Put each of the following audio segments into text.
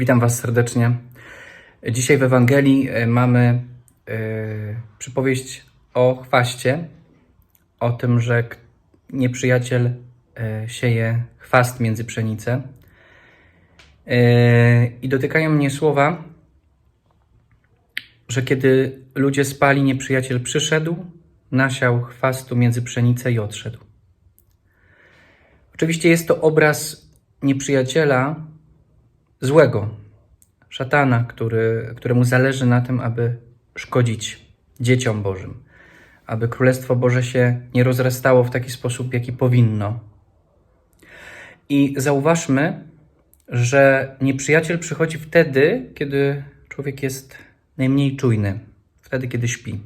Witam Was serdecznie. Dzisiaj w Ewangelii e, mamy e, przypowieść o chwaście, o tym, że nieprzyjaciel e, sieje chwast między pszenicę. E, I dotykają mnie słowa, że kiedy ludzie spali, nieprzyjaciel przyszedł, nasiał chwastu między pszenicę i odszedł. Oczywiście jest to obraz nieprzyjaciela złego, szatana, który, któremu zależy na tym, aby szkodzić dzieciom Bożym, aby Królestwo Boże się nie rozrastało w taki sposób, jaki powinno. I zauważmy, że nieprzyjaciel przychodzi wtedy, kiedy człowiek jest najmniej czujny, wtedy, kiedy śpi.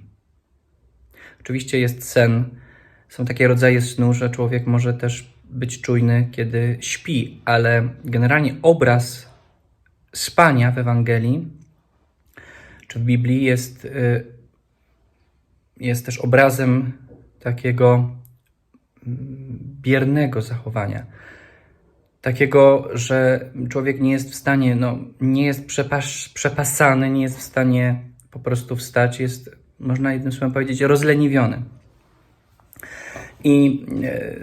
Oczywiście jest sen, są takie rodzaje snu, że człowiek może też być czujny, kiedy śpi, ale generalnie obraz spania w Ewangelii czy w Biblii jest, y, jest też obrazem takiego mm, biernego zachowania. Takiego, że człowiek nie jest w stanie, no, nie jest przepas, przepasany, nie jest w stanie po prostu wstać, jest, można jednym słowem powiedzieć, rozleniwiony. I e,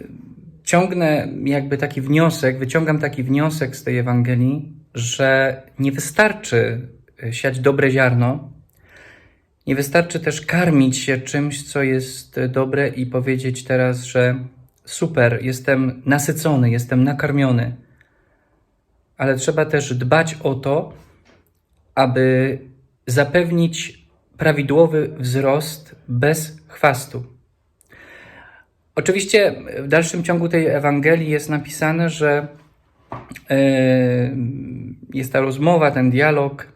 ciągnę jakby taki wniosek, wyciągam taki wniosek z tej Ewangelii, że nie wystarczy e, siać dobre ziarno, nie wystarczy też karmić się czymś, co jest e, dobre i powiedzieć teraz, że super, jestem nasycony, jestem nakarmiony. Ale trzeba też dbać o to, aby zapewnić prawidłowy wzrost bez chwastu. Oczywiście w dalszym ciągu tej Ewangelii jest napisane, że jest ta rozmowa, ten dialog,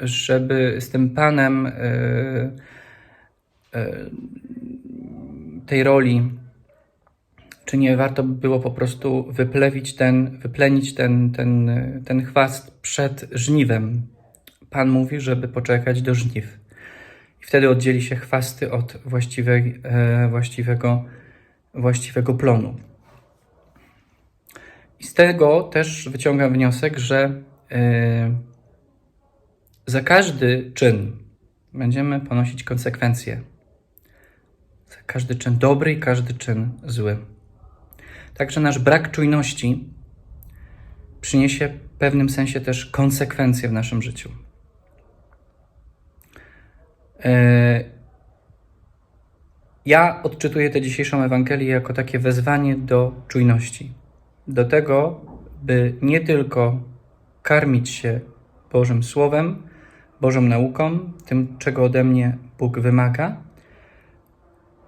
żeby z tym Panem e, e, tej roli, czy nie warto by było po prostu wyplewić ten, wyplenić ten, ten, ten chwast przed żniwem. Pan mówi, żeby poczekać do żniw. I wtedy oddzieli się chwasty od właściwej, e, właściwego, właściwego plonu. I z tego też wyciągam wniosek, że e, za każdy czyn będziemy ponosić konsekwencje. Za każdy czyn dobry i każdy czyn zły. Także nasz brak czujności przyniesie w pewnym sensie też konsekwencje w naszym życiu. E, Ja odczytuję tę dzisiejszą Ewangelię jako takie wezwanie do czujności. Do tego, by nie tylko karmić się Bożym Słowem, Bożą nauką, tym, czego ode mnie Bóg wymaga,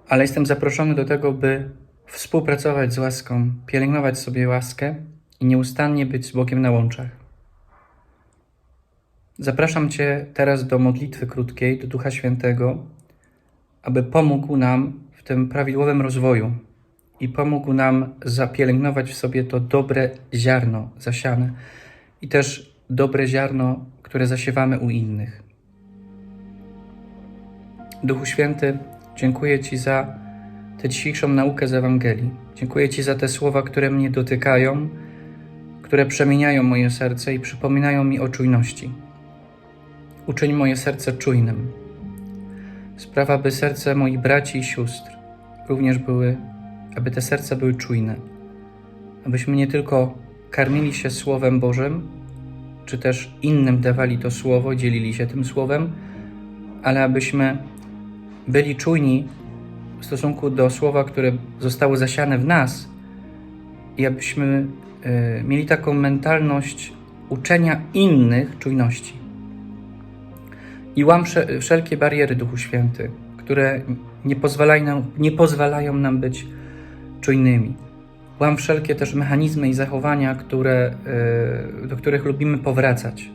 ale jestem zaproszony do tego, by współpracować z łaską, pielęgnować sobie łaskę i nieustannie być z Bogiem na łączach. Zapraszam Cię teraz do modlitwy krótkiej, do Ducha Świętego, aby pomógł nam w tym prawidłowym rozwoju i pomógł nam zapielęgnować w sobie to dobre ziarno zasiane i też dobre ziarno, które zasiewamy u innych. Duchu Święty, dziękuję Ci za tę dzisiejszą naukę z Ewangelii. Dziękuję Ci za te słowa, które mnie dotykają, które przemieniają moje serce i przypominają mi o czujności. Uczyń moje serce czujnym. Sprawa, aby serce moich braci i sióstr również były, aby te serca były czujne. Abyśmy nie tylko karmili się Słowem Bożym, czy też innym dawali to Słowo, dzielili się tym Słowem, ale abyśmy byli czujni w stosunku do Słowa, które zostało zasiane w nas i abyśmy e, mieli taką mentalność uczenia innych czujności. I łam wsze- wszelkie bariery, Duchu Święty, które nie pozwalają nie pozwalają nam być czujnymi. Łam wszelkie też mechanizmy i zachowania, które, e, do których lubimy powracać.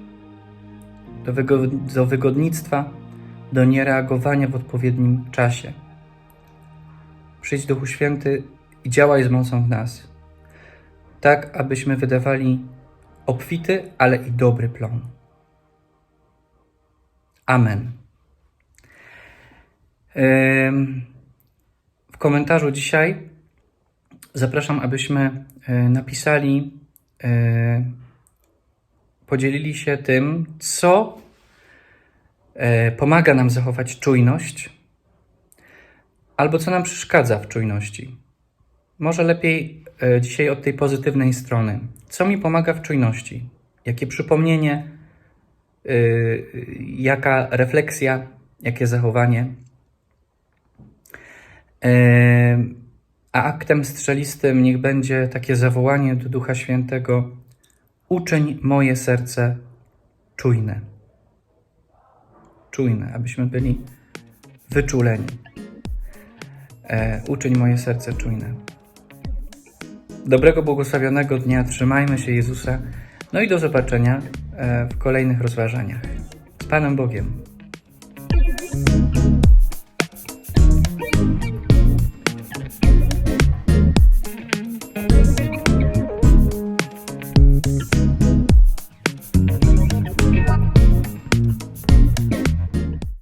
Do, wygo- do wygodnictwa, do niereagowania w odpowiednim czasie. Przyjdź Duchu Święty i działaj z mocą w nas, tak abyśmy wydawali obfity, ale i dobry plon. Amen. W komentarzu dzisiaj zapraszam, abyśmy e, napisali e, podzielili się tym, co e, pomaga nam zachować czujność, albo co nam przeszkadza w czujności. Może lepiej dzisiaj od tej pozytywnej strony. Co mi pomaga w czujności? Jakie przypomnienie, jaka refleksja, jakie zachowanie? A aktem strzelistym niech będzie takie zawołanie do Ducha Świętego: Uczyń moje serce czujne. Czujne, abyśmy byli wyczuleni. E, uczyń moje serce czujne. Dobrego, błogosławionego dnia. Trzymajmy się Jezusa. No i do zobaczenia e, w kolejnych rozważaniach. Z Panem Bogiem.